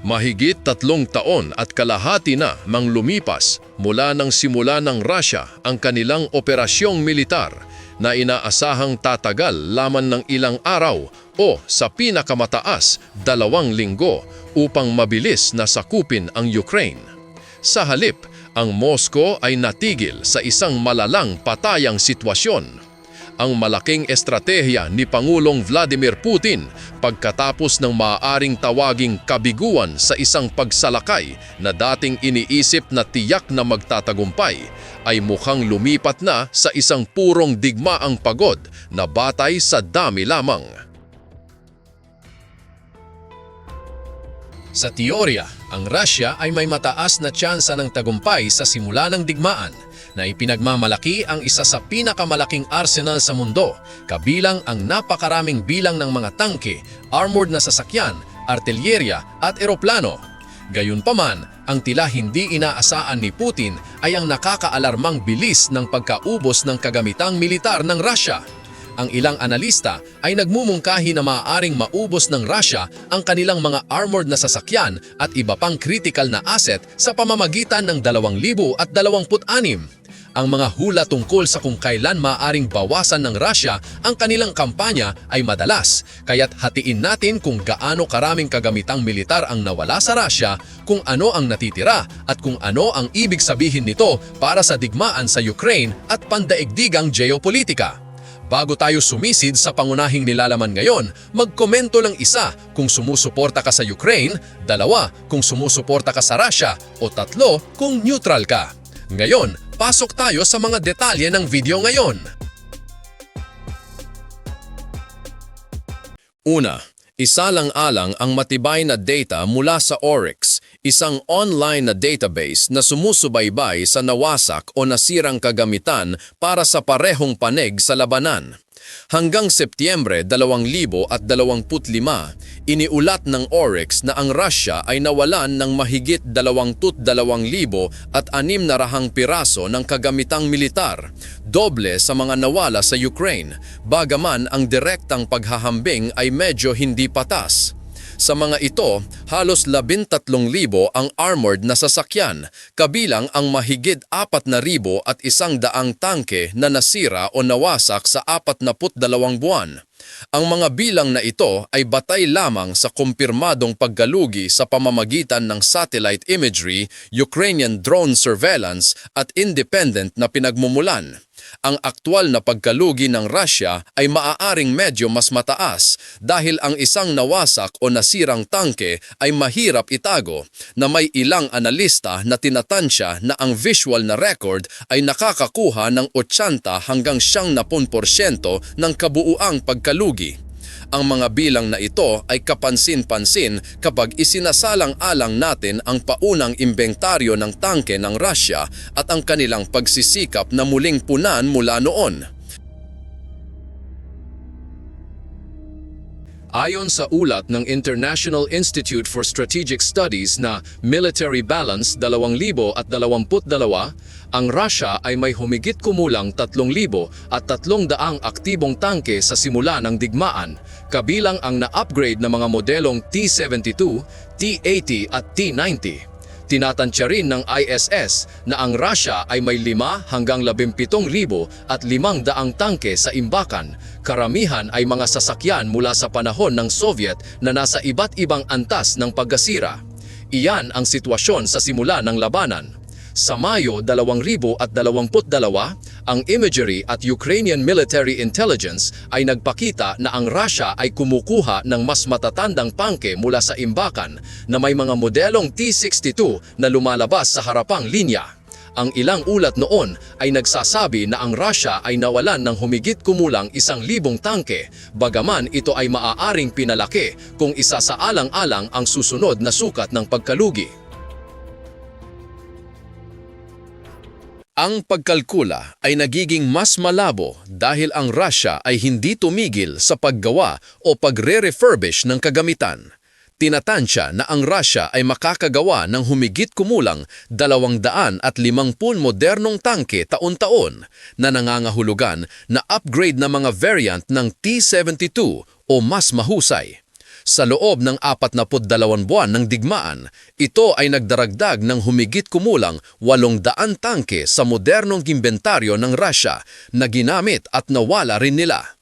Mahigit tatlong taon at kalahati na mang lumipas mula nang simula ng Russia ang kanilang operasyong militar na inaasahang tatagal laman ng ilang araw o sa pinakamataas dalawang linggo upang mabilis na sakupin ang Ukraine. Sa halip, ang Moscow ay natigil sa isang malalang patayang sitwasyon ang malaking estratehiya ni Pangulong Vladimir Putin pagkatapos ng maaaring tawaging kabiguan sa isang pagsalakay na dating iniisip na tiyak na magtatagumpay ay mukhang lumipat na sa isang purong digmaang pagod na batay sa dami lamang. Sa teorya, ang Russia ay may mataas na tsansa ng tagumpay sa simula ng digmaan na ipinagmamalaki ang isa sa pinakamalaking arsenal sa mundo, kabilang ang napakaraming bilang ng mga tangke, armored na sasakyan, artilyerya at eroplano. Gayunpaman, ang tila hindi inaasaan ni Putin ay ang nakakaalarmang bilis ng pagkaubos ng kagamitang militar ng Russia ang ilang analista ay nagmumungkahi na maaaring maubos ng Russia ang kanilang mga armored na sasakyan at iba pang critical na asset sa pamamagitan ng 2026. Ang mga hula tungkol sa kung kailan maaaring bawasan ng Russia ang kanilang kampanya ay madalas, kaya't hatiin natin kung gaano karaming kagamitang militar ang nawala sa Russia, kung ano ang natitira at kung ano ang ibig sabihin nito para sa digmaan sa Ukraine at pandaigdigang geopolitika. Bago tayo sumisid sa pangunahing nilalaman ngayon, magkomento lang isa kung sumusuporta ka sa Ukraine, dalawa kung sumusuporta ka sa Russia, o tatlo kung neutral ka. Ngayon, pasok tayo sa mga detalye ng video ngayon. Una, isa lang alang ang matibay na data mula sa Oryx, isang online na database na sumusubaybay sa nawasak o nasirang kagamitan para sa parehong panig sa labanan. Hanggang Setyembre 2025, iniulat ng Oryx na ang Russia ay nawalan ng mahigit 22,000 at anim na rahang piraso ng kagamitang militar, doble sa mga nawala sa Ukraine, bagaman ang direktang paghahambing ay medyo hindi patas. Sa mga ito, halos 13,000 ang armored na sasakyan, kabilang ang mahigit 4,000 at isang daang tangke na nasira o nawasak sa 42 buwan. Ang mga bilang na ito ay batay lamang sa kumpirmadong paggalugi sa pamamagitan ng satellite imagery, Ukrainian drone surveillance at independent na pinagmumulan. Ang aktwal na pagkalugi ng Russia ay maaaring medyo mas mataas dahil ang isang nawasak o nasirang tangke ay mahirap itago na may ilang analista na tinatansya na ang visual na record ay nakakakuha ng 80 hanggang 90% ng kabuuang pagkalugi. Ang mga bilang na ito ay kapansin-pansin kapag isinasalang-alang natin ang paunang imbentaryo ng tangke ng Russia at ang kanilang pagsisikap na muling punan mula noon. Ayon sa ulat ng International Institute for Strategic Studies na Military Balance 2022, ang Russia ay may humigit kumulang 3,000 at 300 aktibong tangke sa simula ng digmaan, kabilang ang na-upgrade na mga modelong T-72, T-80 at T-90. Tinatansya rin ng ISS na ang Russia ay may 5 hanggang 17,000 at 500 tangke sa imbakan. Karamihan ay mga sasakyan mula sa panahon ng Soviet na nasa iba't ibang antas ng pagkasira. Iyan ang sitwasyon sa simula ng labanan. Sa Mayo 2022, ang imagery at Ukrainian military intelligence ay nagpakita na ang Russia ay kumukuha ng mas matatandang pangke mula sa imbakan na may mga modelong T-62 na lumalabas sa harapang linya. Ang ilang ulat noon ay nagsasabi na ang Russia ay nawalan ng humigit kumulang isang libong tangke, bagaman ito ay maaaring pinalaki kung isa sa alang-alang ang susunod na sukat ng pagkalugi. Ang pagkalkula ay nagiging mas malabo dahil ang Russia ay hindi tumigil sa paggawa o pagre-refurbish ng kagamitan. Tinatansya na ang Russia ay makakagawa ng humigit kumulang 250 modernong tangke taon-taon na nangangahulugan na upgrade na mga variant ng T-72 o mas mahusay. Sa loob ng 42 buwan ng digmaan, ito ay nagdaragdag ng humigit kumulang 800 tangke sa modernong imbentaryo ng Russia na ginamit at nawala rin nila.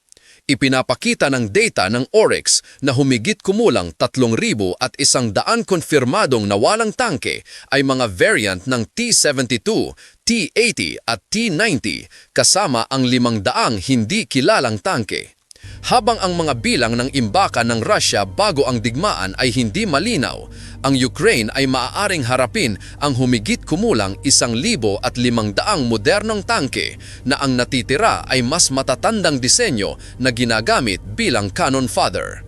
Ipinapakita ng data ng Oryx na humigit kumulang 3,000 at isang daan konfirmadong nawalang tangke ay mga variant ng T-72, T-80 at T-90 kasama ang limang daang hindi kilalang tangke. Habang ang mga bilang ng imbakan ng Russia bago ang digmaan ay hindi malinaw, ang Ukraine ay maaaring harapin ang humigit kumulang isang libo at limang daang modernong tangke na ang natitira ay mas matatandang disenyo na ginagamit bilang cannon fodder.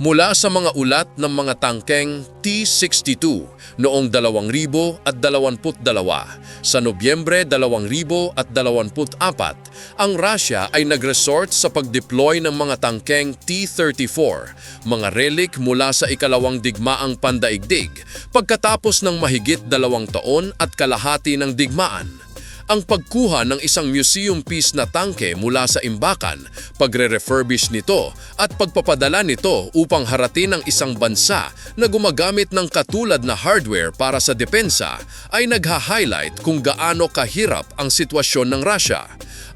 Mula sa mga ulat ng mga tangkeng T-62 noong 2022 sa Nobyembre 2024, ang Russia ay nag-resort sa pag-deploy ng mga tangkeng T-34, mga relic mula sa ikalawang digmaang pandaigdig, pagkatapos ng mahigit dalawang taon at kalahati ng digmaan ang pagkuha ng isang museum piece na tangke mula sa imbakan, pagre-refurbish nito at pagpapadala nito upang haratin ng isang bansa na gumagamit ng katulad na hardware para sa depensa ay nagha-highlight kung gaano kahirap ang sitwasyon ng Russia.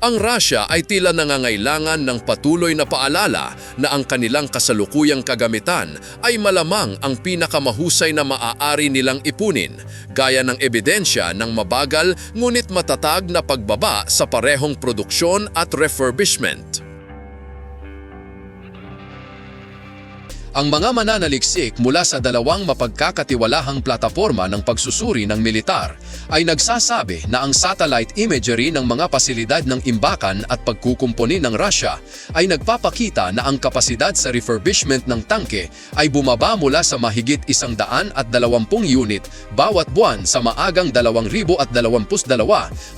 Ang Russia ay tila nangangailangan ng patuloy na paalala na ang kanilang kasalukuyang kagamitan ay malamang ang pinakamahusay na maaari nilang ipunin, gaya ng ebidensya ng mabagal ngunit matatag na pagbaba sa parehong produksyon at refurbishment. Ang mga mananaliksik mula sa dalawang mapagkakatiwalahang plataforma ng pagsusuri ng militar ay nagsasabi na ang satellite imagery ng mga pasilidad ng imbakan at pagkukumpuni ng Russia ay nagpapakita na ang kapasidad sa refurbishment ng tangke ay bumaba mula sa mahigit isang daan at dalawampung unit bawat buwan sa maagang 2022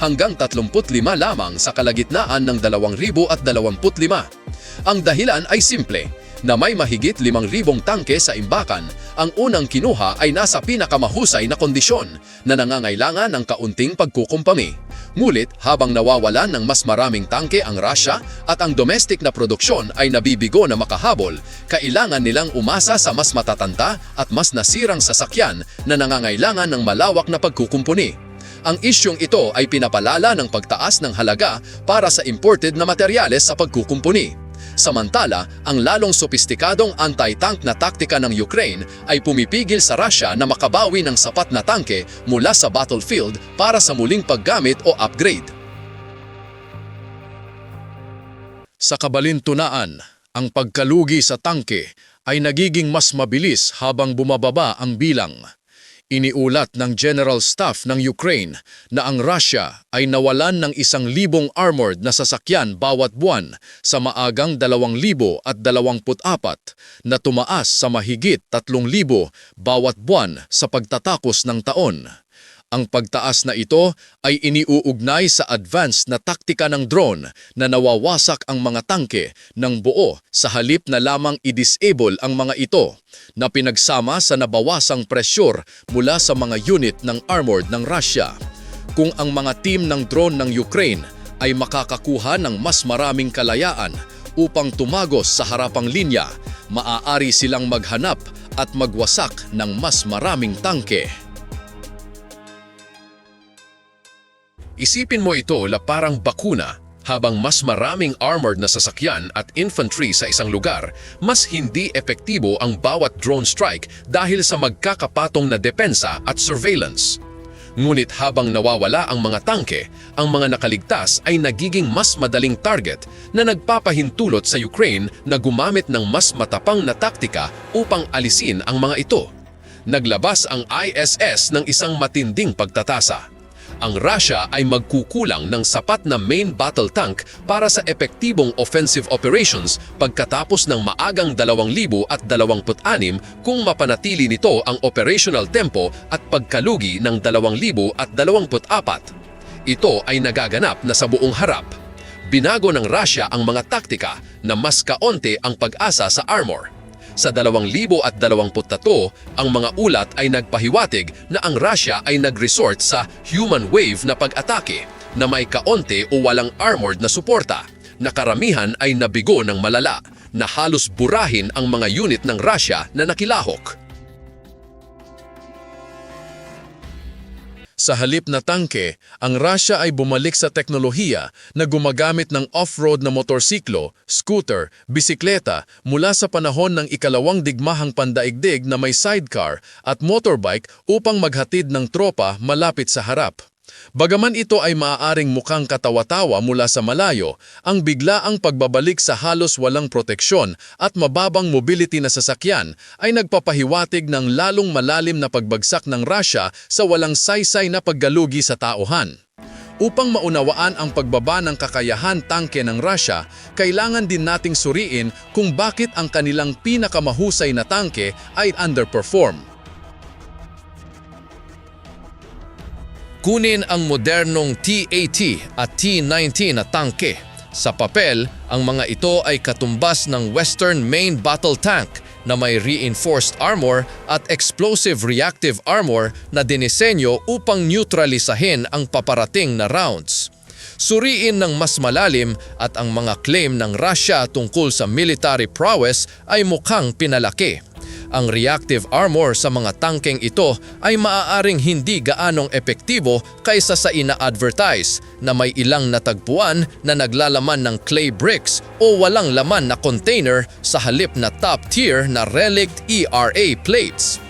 hanggang 35 lamang sa kalagitnaan ng 2025. Ang dahilan ay simple, na may mahigit 5,000 tangke sa imbakan, ang unang kinuha ay nasa pinakamahusay na kondisyon na nangangailangan ng kaunting pagkukumpani. Ngulit habang nawawalan ng mas maraming tangke ang Russia at ang domestic na produksyon ay nabibigo na makahabol, kailangan nilang umasa sa mas matatanda at mas nasirang sasakyan na nangangailangan ng malawak na pagkukumpuni. Ang isyong ito ay pinapalala ng pagtaas ng halaga para sa imported na materyales sa pagkukumpuni. Samantala, ang lalong sopistikadong anti-tank na taktika ng Ukraine ay pumipigil sa Russia na makabawi ng sapat na tangke mula sa battlefield para sa muling paggamit o upgrade. Sa kabalintunaan, ang pagkalugi sa tangke ay nagiging mas mabilis habang bumababa ang bilang. Iniulat ng General Staff ng Ukraine na ang Russia ay nawalan ng isang libong armored na sasakyan bawat buwan sa maagang 2,024 na tumaas sa mahigit 3,000 bawat buwan sa pagtatapos ng taon. Ang pagtaas na ito ay iniuugnay sa advanced na taktika ng drone na nawawasak ang mga tangke ng buo sa halip na lamang i-disable ang mga ito na pinagsama sa nabawasang presyur mula sa mga unit ng armored ng Russia. Kung ang mga team ng drone ng Ukraine ay makakakuha ng mas maraming kalayaan upang tumagos sa harapang linya, maaari silang maghanap at magwasak ng mas maraming tangke. Isipin mo ito la parang bakuna habang mas maraming armored na sasakyan at infantry sa isang lugar, mas hindi epektibo ang bawat drone strike dahil sa magkakapatong na depensa at surveillance. Ngunit habang nawawala ang mga tangke, ang mga nakaligtas ay nagiging mas madaling target na nagpapahintulot sa Ukraine na gumamit ng mas matapang na taktika upang alisin ang mga ito. Naglabas ang ISS ng isang matinding pagtatasa ang Russia ay magkukulang ng sapat na main battle tank para sa epektibong offensive operations pagkatapos ng maagang 2026 kung mapanatili nito ang operational tempo at pagkalugi ng 2024. Ito ay nagaganap na sa buong harap. Binago ng Russia ang mga taktika na mas kaonte ang pag-asa sa armor sa 2023, ang mga ulat ay nagpahiwatig na ang Russia ay nag-resort sa human wave na pag-atake na may kaonte o walang armored na suporta na karamihan ay nabigo ng malala na halos burahin ang mga unit ng Russia na nakilahok. Sa halip na tangke, ang Russia ay bumalik sa teknolohiya na gumagamit ng off-road na motorsiklo, scooter, bisikleta mula sa panahon ng ikalawang digmahang pandaigdig na may sidecar at motorbike upang maghatid ng tropa malapit sa harap. Bagaman ito ay maaaring mukhang katawa-tawa mula sa malayo, ang biglaang pagbabalik sa halos walang proteksyon at mababang mobility na sasakyan ay nagpapahiwatig ng lalong malalim na pagbagsak ng Russia sa walang saysay na paggalugi sa tauhan. Upang maunawaan ang pagbaba ng kakayahan tangke ng Russia, kailangan din nating suriin kung bakit ang kanilang pinakamahusay na tangke ay underperform. Kunin ang modernong T-80 at T-90 na tangke. Sa papel, ang mga ito ay katumbas ng Western Main Battle Tank na may reinforced armor at explosive reactive armor na dinisenyo upang neutralisahin ang paparating na rounds. Suriin ng mas malalim at ang mga claim ng Russia tungkol sa military prowess ay mukhang pinalaki. Ang reactive armor sa mga tangkeng ito ay maaaring hindi gaanong epektibo kaysa sa ina-advertise na may ilang natagpuan na naglalaman ng clay bricks o walang laman na container sa halip na top tier na relict ERA plates.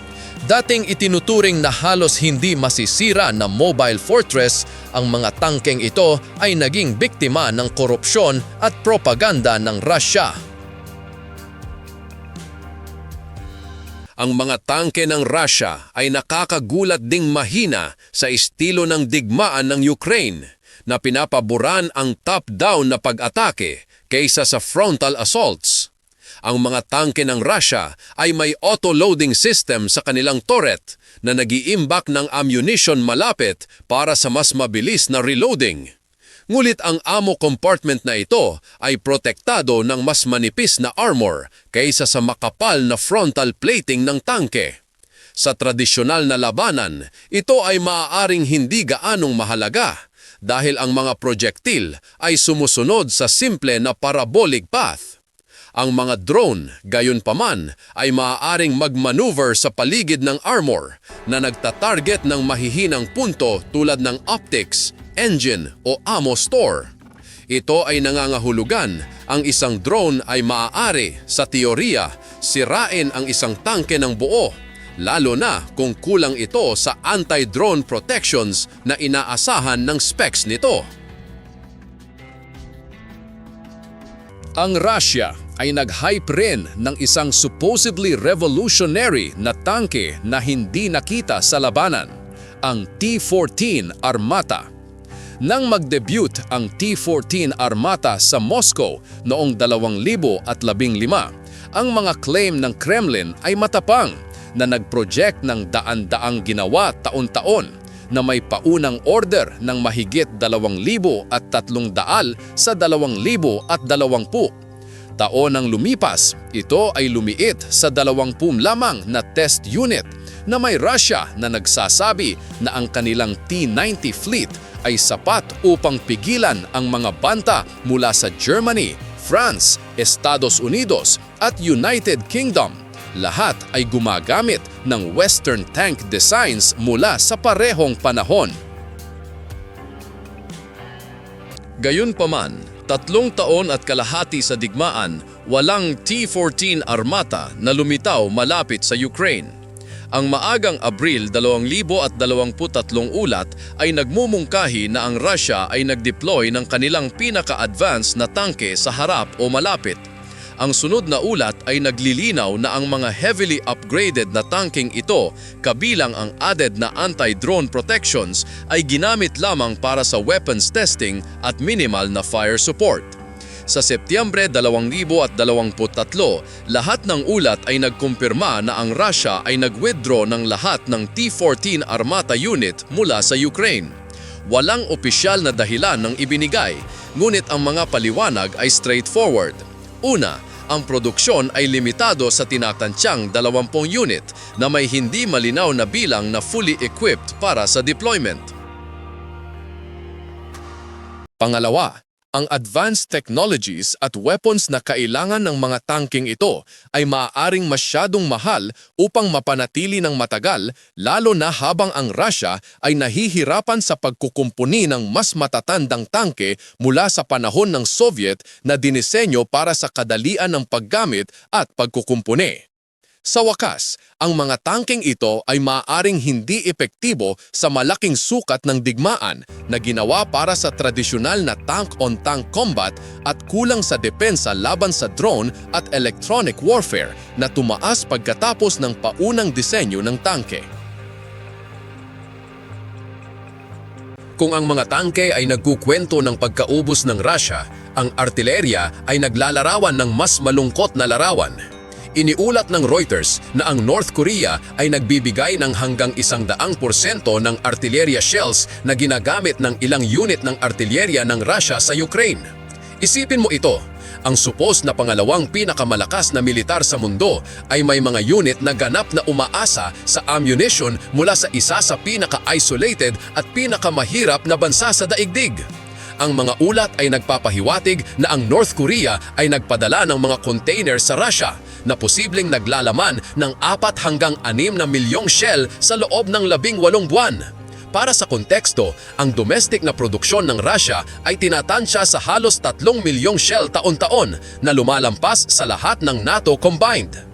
Dating itinuturing na halos hindi masisira na mobile fortress, ang mga tangkeng ito ay naging biktima ng korupsyon at propaganda ng Russia. Ang mga tangke ng Russia ay nakakagulat ding mahina sa estilo ng digmaan ng Ukraine na pinapaboran ang top-down na pag-atake kaysa sa frontal assaults. Ang mga tangke ng Russia ay may auto-loading system sa kanilang turret na nag-iimbak ng ammunition malapit para sa mas mabilis na reloading. Ngulit ang ammo compartment na ito ay protektado ng mas manipis na armor kaysa sa makapal na frontal plating ng tangke. Sa tradisyonal na labanan, ito ay maaaring hindi gaanong mahalaga dahil ang mga projektil ay sumusunod sa simple na parabolic path. Ang mga drone, gayon paman, ay maaaring magmaneuver sa paligid ng armor na nagtatarget ng mahihinang punto tulad ng optics, engine o ammo store. Ito ay nangangahulugan ang isang drone ay maaari, sa teorya, sirain ang isang tangke ng buo, lalo na kung kulang ito sa anti-drone protections na inaasahan ng specs nito. Ang Russia ay nag-hype rin ng isang supposedly revolutionary na tangke na hindi nakita sa labanan, ang T-14 Armata. Nang mag-debut ang T-14 Armata sa Moscow noong 2015, ang mga claim ng Kremlin ay matapang na nag-project ng daan-daang ginawa taon-taon na may paunang order ng mahigit 2,000 at 300 sa 2,020. Taon ang lumipas, ito ay lumiit sa 20 lamang na test unit na may Russia na nagsasabi na ang kanilang T-90 fleet ay sapat upang pigilan ang mga banta mula sa Germany, France, Estados Unidos at United Kingdom. Lahat ay gumagamit ng Western tank designs mula sa parehong panahon. Gayunpaman, tatlong taon at kalahati sa digmaan, walang T-14 Armata na lumitaw malapit sa Ukraine. Ang maagang Abril 2023 ulat ay nagmumungkahi na ang Russia ay nag-deploy ng kanilang pinaka-advanced na tangke sa harap o malapit. Ang sunod na ulat ay naglilinaw na ang mga heavily upgraded na tangking ito kabilang ang added na anti-drone protections ay ginamit lamang para sa weapons testing at minimal na fire support. Sa Setyembre 2023, lahat ng ulat ay nagkumpirma na ang Russia ay nag-withdraw ng lahat ng T-14 Armata unit mula sa Ukraine. Walang opisyal na dahilan ng ibinigay, ngunit ang mga paliwanag ay straightforward. Una, ang produksyon ay limitado sa tinatansyang 20 unit na may hindi malinaw na bilang na fully equipped para sa deployment. Pangalawa, Ang advanced technologies at weapons na kailangan ng mga tangking ito ay maaaring masyadong mahal upang mapanatili ng matagal lalo na habang ang Russia ay nahihirapan sa pagkukumpuni ng mas matatandang tangke mula sa panahon ng Soviet na dinisenyo para sa kadalian ng paggamit at pagkukumpuni. Sa wakas, ang mga tangkeng ito ay maaaring hindi epektibo sa malaking sukat ng digmaan na ginawa para sa tradisyonal na tank-on-tank combat at kulang sa depensa laban sa drone at electronic warfare na tumaas pagkatapos ng paunang disenyo ng tangke. Kung ang mga tangke ay nagkukwento ng pagkaubos ng Russia, ang artilerya ay naglalarawan ng mas malungkot na larawan. Iniulat ng Reuters na ang North Korea ay nagbibigay ng hanggang isang daang porsyento ng artilleria shells na ginagamit ng ilang unit ng artilleria ng Russia sa Ukraine. Isipin mo ito, ang supos na pangalawang pinakamalakas na militar sa mundo ay may mga unit na ganap na umaasa sa ammunition mula sa isa sa pinaka-isolated at pinakamahirap na bansa sa daigdig. Ang mga ulat ay nagpapahiwatig na ang North Korea ay nagpadala ng mga container sa Russia na posibleng naglalaman ng 4 hanggang 6 na milyong shell sa loob ng 18 buwan. Para sa konteksto, ang domestic na produksyon ng Russia ay tinatansya sa halos 3 milyong shell taon-taon na lumalampas sa lahat ng NATO combined.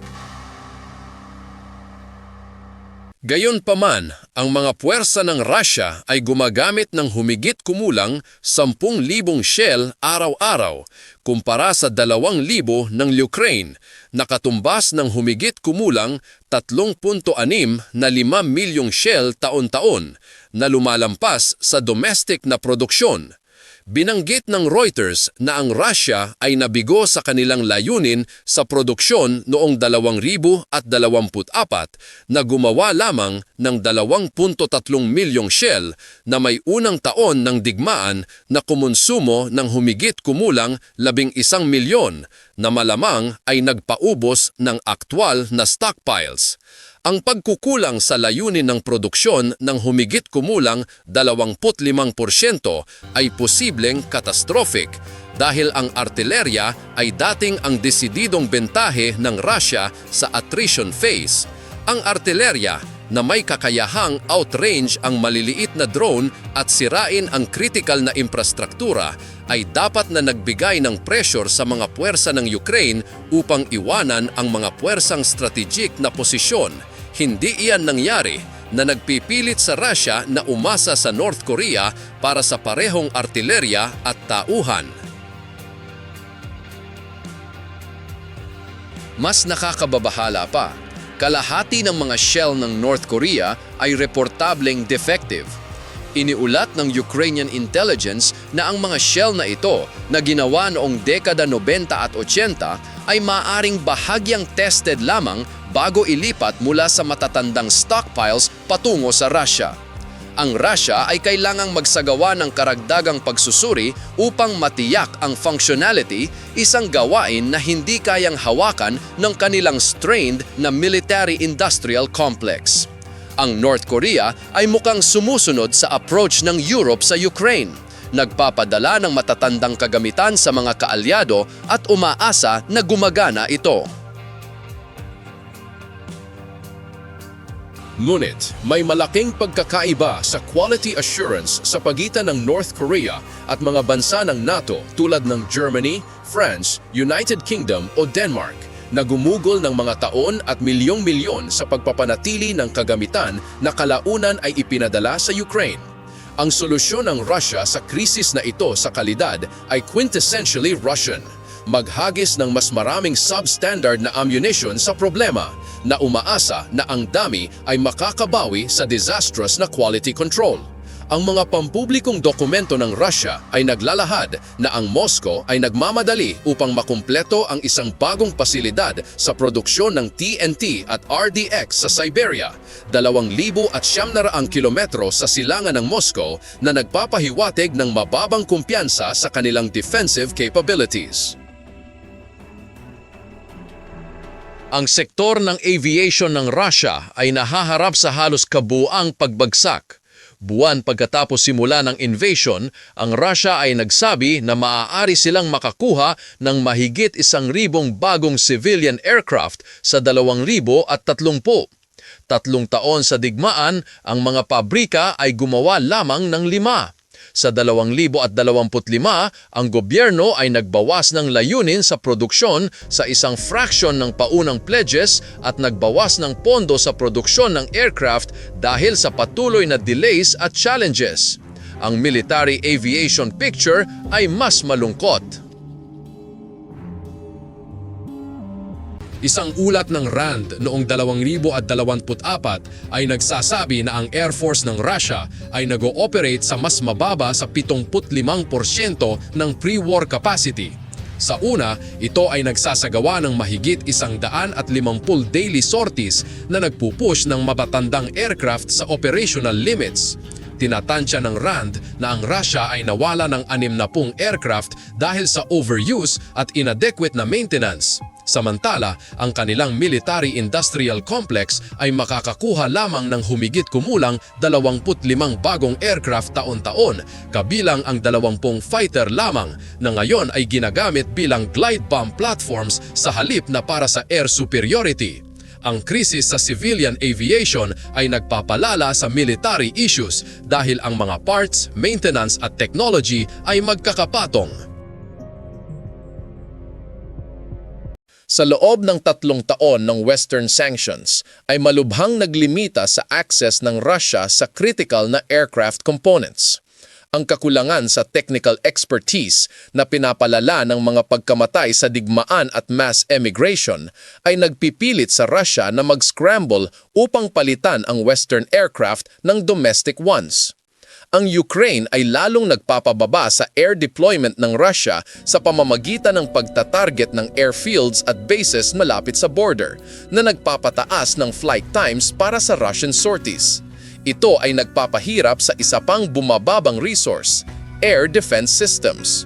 Gayunpaman, ang mga puwersa ng Russia ay gumagamit ng humigit kumulang 10,000 shell araw-araw kumpara sa 2,000 ng Ukraine na katumbas ng humigit kumulang 3.6 na 5 milyong shell taon-taon na lumalampas sa domestic na produksyon. Binanggit ng Reuters na ang Russia ay nabigo sa kanilang layunin sa produksyon noong 2024 na gumawa lamang ng 2.3 milyong shell na may unang taon ng digmaan na kumonsumo ng humigit kumulang 11 milyon na malamang ay nagpaubos ng aktwal na stockpiles. Ang pagkukulang sa layunin ng produksyon ng humigit kumulang 25% ay posibleng catastrophic dahil ang artilerya ay dating ang desididong bentahe ng Russia sa attrition phase. Ang artilerya na may kakayahang outrange ang maliliit na drone at sirain ang critical na infrastruktura ay dapat na nagbigay ng pressure sa mga puwersa ng Ukraine upang iwanan ang mga puwersang strategic na posisyon. Hindi iyan nangyari na nagpipilit sa Russia na umasa sa North Korea para sa parehong artilerya at tauhan. Mas nakakababahala pa, kalahati ng mga shell ng North Korea ay reportableng defective. Iniulat ng Ukrainian intelligence na ang mga shell na ito na ginawa noong dekada 90 at 80 ay maaring bahagyang tested lamang bago ilipat mula sa matatandang stockpiles patungo sa Russia. Ang Russia ay kailangang magsagawa ng karagdagang pagsusuri upang matiyak ang functionality, isang gawain na hindi kayang hawakan ng kanilang strained na military-industrial complex. Ang North Korea ay mukhang sumusunod sa approach ng Europe sa Ukraine. Nagpapadala ng matatandang kagamitan sa mga kaalyado at umaasa na gumagana ito. Ngunit may malaking pagkakaiba sa quality assurance sa pagitan ng North Korea at mga bansa ng NATO tulad ng Germany, France, United Kingdom o Denmark na gumugol ng mga taon at milyong-milyon sa pagpapanatili ng kagamitan na kalaunan ay ipinadala sa Ukraine. Ang solusyon ng Russia sa krisis na ito sa kalidad ay quintessentially Russian maghagis ng mas maraming substandard na ammunition sa problema na umaasa na ang dami ay makakabawi sa disastrous na quality control. Ang mga pampublikong dokumento ng Russia ay naglalahad na ang Moscow ay nagmamadali upang makumpleto ang isang bagong pasilidad sa produksyon ng TNT at RDX sa Siberia, 2,000 at kilometro sa silangan ng Moscow na nagpapahiwatig ng mababang kumpiyansa sa kanilang defensive capabilities. Ang sektor ng aviation ng Russia ay nahaharap sa halos kabuang pagbagsak. Buwan pagkatapos simula ng invasion, ang Russia ay nagsabi na maaari silang makakuha ng mahigit isang ribong bagong civilian aircraft sa dalawang ribo at tatlumpu. Tatlong taon sa digmaan, ang mga pabrika ay gumawa lamang ng lima. Sa 2025, ang gobyerno ay nagbawas ng layunin sa produksyon sa isang fraction ng paunang pledges at nagbawas ng pondo sa produksyon ng aircraft dahil sa patuloy na delays at challenges. Ang military aviation picture ay mas malungkot. Isang ulat ng RAND noong 2024 ay nagsasabi na ang Air Force ng Russia ay nag-ooperate sa mas mababa sa 75% ng pre-war capacity. Sa una, ito ay nagsasagawa ng mahigit isang daan at limampul daily sorties na nagpupush ng mabatandang aircraft sa operational limits. Tinatansya ng RAND na ang Russia ay nawala ng 60 aircraft dahil sa overuse at inadequate na maintenance. Samantala, ang kanilang military-industrial complex ay makakakuha lamang ng humigit kumulang 25 bagong aircraft taon-taon, kabilang ang 20 fighter lamang na ngayon ay ginagamit bilang glide bomb platforms sa halip na para sa air superiority. Ang krisis sa civilian aviation ay nagpapalala sa military issues dahil ang mga parts, maintenance at technology ay magkakapatong. Sa loob ng tatlong taon ng Western sanctions, ay malubhang naglimita sa access ng Russia sa critical na aircraft components. Ang kakulangan sa technical expertise na pinapalala ng mga pagkamatay sa digmaan at mass emigration ay nagpipilit sa Russia na mag-scramble upang palitan ang Western aircraft ng domestic ones ang Ukraine ay lalong nagpapababa sa air deployment ng Russia sa pamamagitan ng pagtatarget ng airfields at bases malapit sa border na nagpapataas ng flight times para sa Russian sorties. Ito ay nagpapahirap sa isa pang bumababang resource, air defense systems.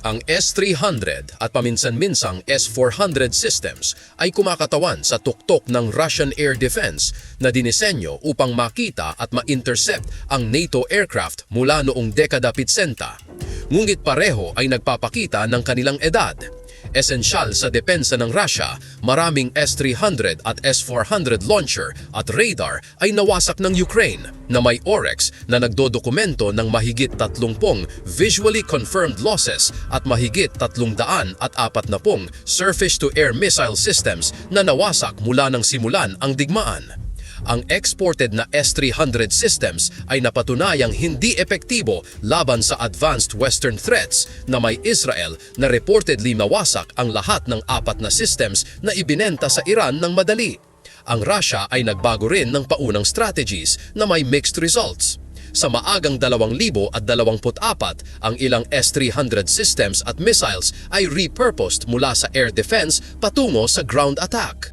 Ang S-300 at paminsan-minsang S-400 systems ay kumakatawan sa tuktok ng Russian Air Defense na dinisenyo upang makita at ma-intercept ang NATO aircraft mula noong dekada 70. Ngunit pareho ay nagpapakita ng kanilang edad. Esensyal sa depensa ng Russia, maraming S-300 at S-400 launcher at radar ay nawasak ng Ukraine na may OREX na nagdodokumento ng mahigit 30 visually confirmed losses at mahigit 300 at 40 surface-to-air missile systems na nawasak mula ng simulan ang digmaan ang exported na S-300 systems ay napatunayang hindi epektibo laban sa advanced western threats na may Israel na reportedly mawasak ang lahat ng apat na systems na ibinenta sa Iran ng madali. Ang Russia ay nagbago rin ng paunang strategies na may mixed results. Sa maagang 2024, ang ilang S-300 systems at missiles ay repurposed mula sa air defense patungo sa ground attack.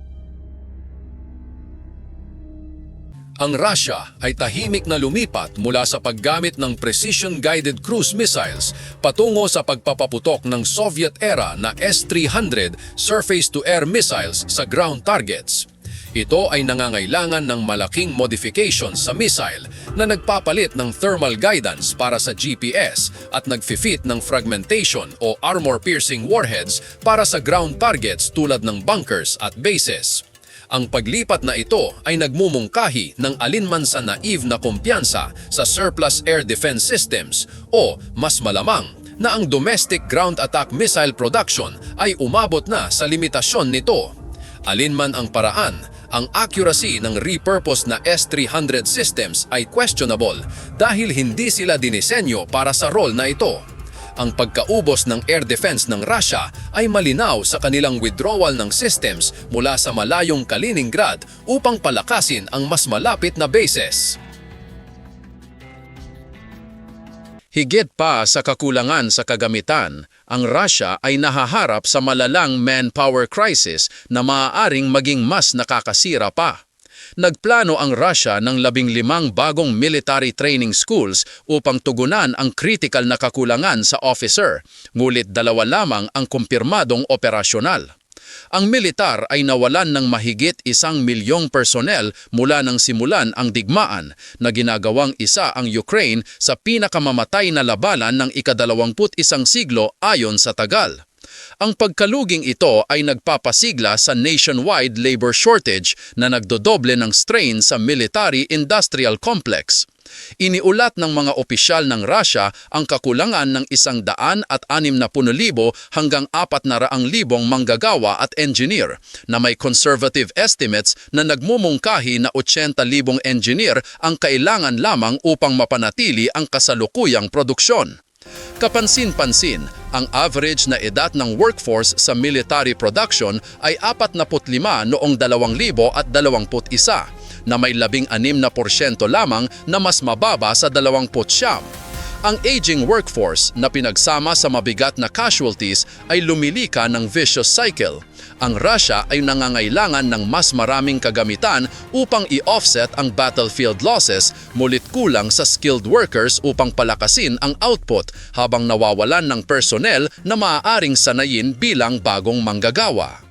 Ang Russia ay tahimik na lumipat mula sa paggamit ng precision-guided cruise missiles patungo sa pagpapaputok ng Soviet-era na S-300 surface-to-air missiles sa ground targets. Ito ay nangangailangan ng malaking modifications sa missile na nagpapalit ng thermal guidance para sa GPS at nagfi-fit ng fragmentation o armor-piercing warheads para sa ground targets tulad ng bunkers at bases. Ang paglipat na ito ay nagmumungkahi ng alinman sa naive na kumpiyansa sa surplus air defense systems o mas malamang na ang domestic ground attack missile production ay umabot na sa limitasyon nito. Alinman ang paraan, ang accuracy ng repurposed na S-300 systems ay questionable dahil hindi sila dinisenyo para sa role na ito ang pagkaubos ng air defense ng Russia ay malinaw sa kanilang withdrawal ng systems mula sa malayong Kaliningrad upang palakasin ang mas malapit na bases. Higit pa sa kakulangan sa kagamitan, ang Russia ay nahaharap sa malalang manpower crisis na maaaring maging mas nakakasira pa. Nagplano ang Russia ng labing limang bagong military training schools upang tugunan ang critical na kakulangan sa officer, ngulit dalawa lamang ang kumpirmadong operasyonal. Ang militar ay nawalan ng mahigit isang milyong personnel mula nang simulan ang digmaan na ginagawang isa ang Ukraine sa pinakamamatay na labanan ng ikadalawamput isang siglo ayon sa Tagal. Ang pagkaluging ito ay nagpapasigla sa nationwide labor shortage na nagdodoble ng strain sa military-industrial complex. Iniulat ng mga opisyal ng Russia ang kakulangan ng isang daan at anim na puno libo hanggang apat na raang libong manggagawa at engineer na may conservative estimates na nagmumungkahi na 80 libong engineer ang kailangan lamang upang mapanatili ang kasalukuyang produksyon. Kapansin-pansin, ang average na edad ng workforce sa military production ay 45 noong 2021 na may 16 na porsyento lamang na mas mababa sa 20 siyam. Ang aging workforce na pinagsama sa mabigat na casualties ay lumilika ng vicious cycle. Ang Russia ay nangangailangan ng mas maraming kagamitan upang i-offset ang battlefield losses, mulit kulang sa skilled workers upang palakasin ang output habang nawawalan ng personnel na maaaring sanayin bilang bagong manggagawa.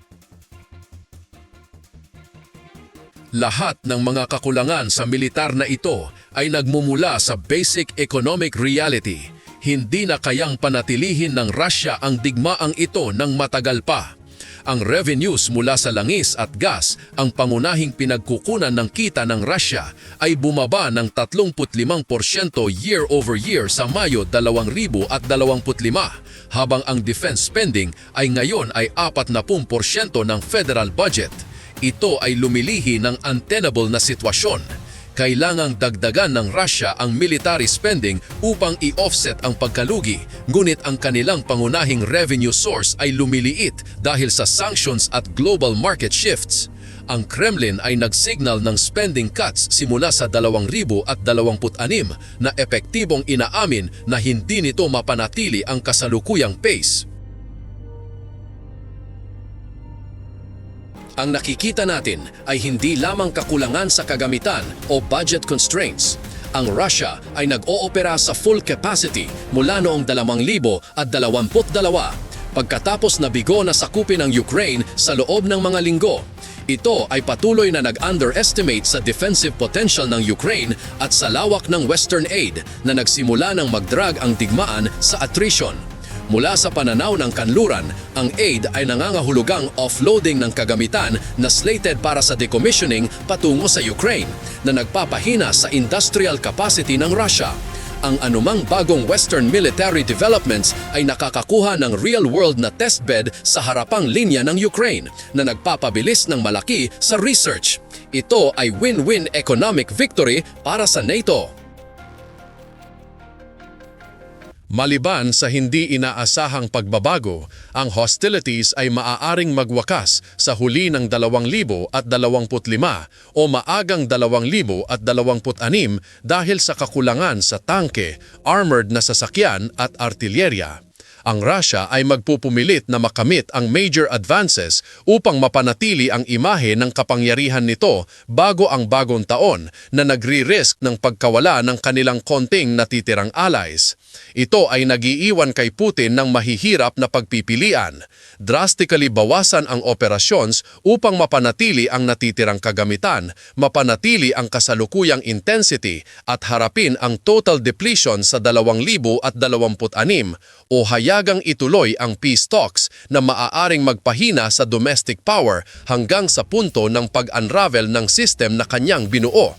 Lahat ng mga kakulangan sa militar na ito ay nagmumula sa basic economic reality. Hindi na kayang panatilihin ng Russia ang digmaang ito ng matagal pa. Ang revenues mula sa langis at gas, ang pangunahing pinagkukunan ng kita ng Russia, ay bumaba ng 35% year over year sa Mayo 2025, habang ang defense spending ay ngayon ay 40% ng federal budget. Ito ay lumilihi ng untenable na sitwasyon. Kailangang dagdagan ng Russia ang military spending upang i-offset ang pagkalugi, ngunit ang kanilang pangunahing revenue source ay lumiliit dahil sa sanctions at global market shifts. Ang Kremlin ay nagsignal ng spending cuts simula sa 2026 na epektibong inaamin na hindi nito mapanatili ang kasalukuyang pace. Ang nakikita natin ay hindi lamang kakulangan sa kagamitan o budget constraints. Ang Russia ay nag-oopera sa full capacity mula noong 2022 pagkatapos na bigo na sakupin ang Ukraine sa loob ng mga linggo. Ito ay patuloy na nag-underestimate sa defensive potential ng Ukraine at sa lawak ng Western aid na nagsimula ng magdrag ang digmaan sa attrition. Mula sa pananaw ng kanluran, ang aid ay nangangahulugang offloading ng kagamitan na slated para sa decommissioning patungo sa Ukraine na nagpapahina sa industrial capacity ng Russia. Ang anumang bagong Western military developments ay nakakakuha ng real-world na testbed sa harapang linya ng Ukraine na nagpapabilis ng malaki sa research. Ito ay win-win economic victory para sa NATO. Maliban sa hindi inaasahang pagbabago, ang hostilities ay maaaring magwakas sa huli ng 2025 o maagang 2026 dahil sa kakulangan sa tangke, armored na sasakyan at artilyerya. Ang Russia ay magpupumilit na makamit ang major advances upang mapanatili ang imahe ng kapangyarihan nito bago ang bagong taon na nagri-risk ng pagkawala ng kanilang konting natitirang allies. Ito ay nagiiwan kay Putin ng mahihirap na pagpipilian. Drastically bawasan ang operations upang mapanatili ang natitirang kagamitan, mapanatili ang kasalukuyang intensity at harapin ang total depletion sa 2026 o hayagang ituloy ang peace talks na maaaring magpahina sa domestic power hanggang sa punto ng pag-unravel ng system na kanyang binuo.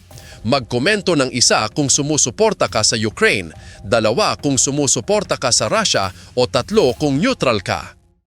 Magkomento ng isa kung sumusuporta ka sa Ukraine, dalawa kung sumusuporta ka sa Russia o tatlo kung neutral ka.